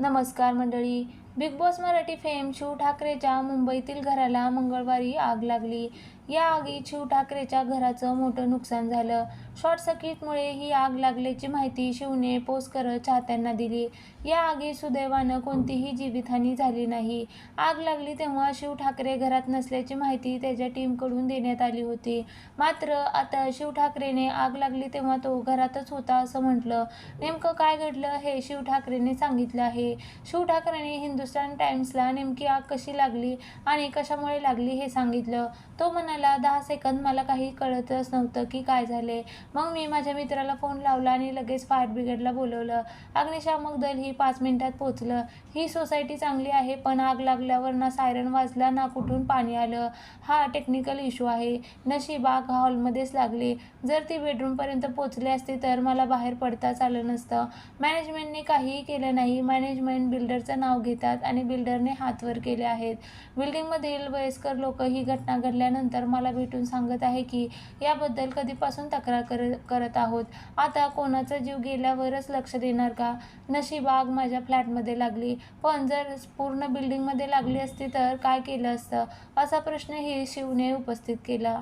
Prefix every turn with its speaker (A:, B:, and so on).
A: नमस्कार मंडळी. Bigg Boss Marathi fame Shiv ठाकरेच्या मुंबईतील घराला मंगळवारी आग लागली. या आगीत शिव ठाकरेच्या घराचं मोठं नुकसान झालं. शॉर्ट सर्किटमुळे ही आग लागल्याची माहिती शिवने पोस्ट करत चाहत्यांना दिली. या आगीत सुदैवानं कोणतीही जीवितहानी झाली नाही. आग लागली तेव्हा शिव ठाकरे घरात नसल्याची माहिती त्याच्या टीमकडून देण्यात आली होती. मात्र आता शिव ठाकरेने आग लागली तेव्हा तो घरातच होता असं म्हटलं. नेमकं काय घडलं हे शिव ठाकरेने सांगितलं आहे. शिव ठाकरेने हिंदुस्तान टाइम्सला नेमकी आग कशी लागली आणि कशामुळे लागली हे सांगितलं. तो म्हणाला दहा सेकंद मला काही कळतच नव्हतं की काय झाले. मग मी माझ्या मित्राला फोन लावला आणि लगेच फायर ब्रिगेडला बोलवलं. अग्निशामक दल ही पाच मिनिटात पोचलं ही सोसायटी चांगली आहे पण आग लागल्यावर ना सायरन वाजला ना कुठून पाणी आलं हा टेक्निकल इश्यू आहे. नशीब आग हॉलमध्येच लागली. जर ती बेडरूमपर्यंत पोचली असती तर मला बाहेर पडताच आलं नसतं. मॅनेजमेंटने काहीही केलं नाही. मॅनेजमेंट बिल्डरचं नाव घेतात आणि बिल्डरने हातवर केले आहेत. बिल्डिंगमधील वयस्कर लोक ही घटना घडल्यानंतर मला भेटून सांगत आहे की याबद्दल कधीपासून तक्रार कर करत आहोत? आता कोणाचा जीव गेल्यावरच लक्ष देणार का? नशीब आग माझ्या फ्लॅटमध्ये लागली. पण जर पूर्ण बिल्डिंगमध्ये लागली असती तर काय केलं असतं? असा प्रश्नही शिवने उपस्थित केला.